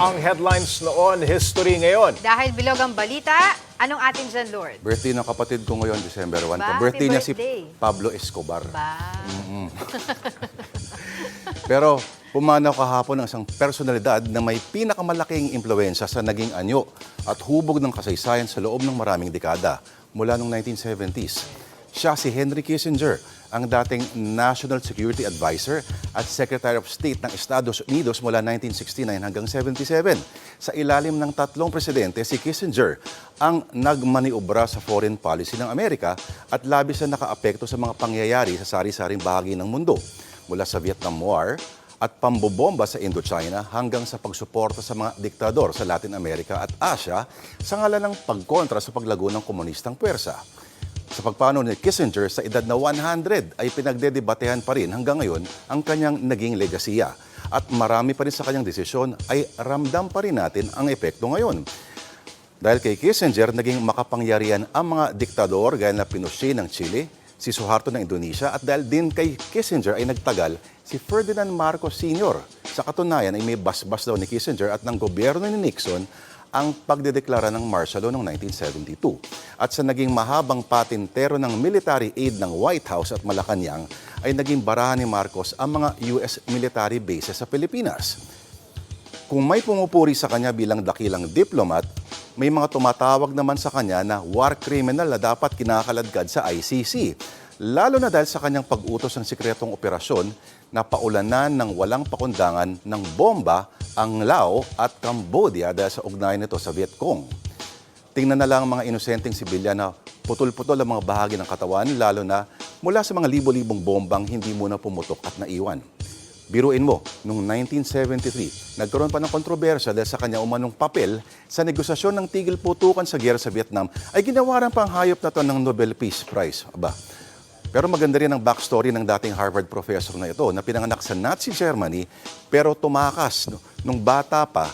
ang headlines noon, history ngayon. Dahil bilog ang balita, anong atin dyan, Lord? Birthday ng kapatid ko ngayon, December 1. Ba, birthday happy niya si birthday. Pablo Escobar. Ba? Pero pumanaw kahapon ang isang personalidad na may pinakamalaking impluensya sa naging anyo at hubog ng kasaysayan sa loob ng maraming dekada mula noong 1970s. Siya si Henry Kissinger, ang dating National Security Advisor at Secretary of State ng Estados Unidos mula 1969 hanggang 77. Sa ilalim ng tatlong presidente, si Kissinger ang nagmaniobra sa foreign policy ng Amerika at labis na nakaapekto sa mga pangyayari sa sari-saring bahagi ng mundo mula sa Vietnam War at pambobomba sa Indochina hanggang sa pagsuporta sa mga diktador sa Latin America at Asia sa ngalan ng pagkontra sa paglago ng komunistang puwersa. Sa pagpano ni Kissinger sa edad na 100 ay pinagdedebatehan pa rin hanggang ngayon ang kanyang naging legasiya. At marami pa rin sa kanyang desisyon ay ramdam pa rin natin ang epekto ngayon. Dahil kay Kissinger, naging makapangyarihan ang mga diktador gaya na Pinochet ng Chile, si Suharto ng Indonesia at dahil din kay Kissinger ay nagtagal si Ferdinand Marcos Sr. Sa katunayan ay may basbas daw ni Kissinger at ng gobyerno ni Nixon ang pagdedeklara ng martial law noong 1972. At sa naging mahabang patintero ng military aid ng White House at Malacanang ay naging barahan ni Marcos ang mga US military bases sa Pilipinas. Kung may pumupuri sa kanya bilang dakilang diplomat, may mga tumatawag naman sa kanya na war criminal na dapat kinakaladkad sa ICC. Lalo na dahil sa kanyang pag-utos ng sikretong operasyon na paulanan ng walang pakundangan ng bomba ang Lao at Cambodia dahil sa ugnayan nito sa Vietcong. Tingnan na lang ang mga inosenteng sibilyan na putol-putol ang mga bahagi ng katawan, lalo na mula sa mga libo-libong bombang hindi muna pumutok at naiwan. Biruin mo, noong 1973, nagkaroon pa ng kontrobersya dahil sa kanya umanong papel sa negosasyon ng tigil putukan sa giyera sa Vietnam ay ginawaran pa ang hayop na to ng Nobel Peace Prize. Aba, pero maganda rin ang backstory ng dating Harvard professor na ito na pinanganak sa Nazi Germany pero tumakas no, nung bata pa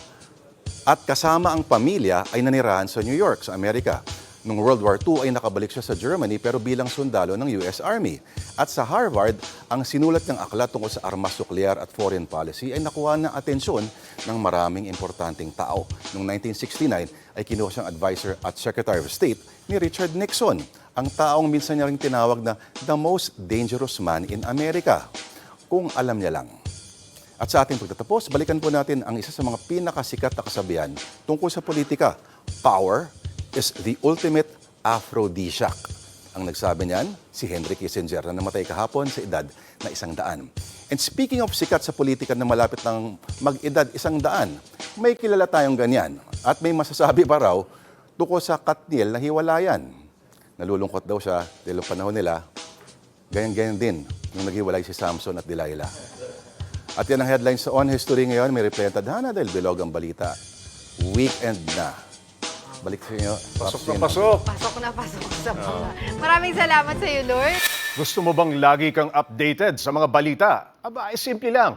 at kasama ang pamilya ay nanirahan sa New York, sa Amerika. Noong World War II ay nakabalik siya sa Germany pero bilang sundalo ng US Army. At sa Harvard, ang sinulat ng aklat tungkol sa armas nuklear at foreign policy ay nakuha ng atensyon ng maraming importanteng tao. Noong 1969 ay kinuha siyang advisor at Secretary of State ni Richard Nixon, ang taong minsan niya ring tinawag na the most dangerous man in America. Kung alam niya lang. At sa ating pagtatapos, balikan po natin ang isa sa mga pinakasikat na kasabihan tungkol sa politika. Power is the ultimate aphrodisiac. Ang nagsabi niyan, si Henry Kissinger na namatay kahapon sa edad na isang daan. And speaking of sikat sa politika na malapit ng mag-edad isang daan, may kilala tayong ganyan. At may masasabi pa raw tungkol sa Katniel na hiwalayan. Nalulungkot daw siya dahil ang panahon nila, ganyan-ganyan din nung naghiwalay si Samson at Delilah. At yan ang headlines sa On History ngayon. May replay ang tadhana dahil bilog ang balita. Weekend na. Balik sa inyo. Pasok na pasok. Pasok na pasok sa mga. Maraming salamat sa iyo, Lord. Gusto mo bang lagi kang updated sa mga balita? Aba, ay simple lang.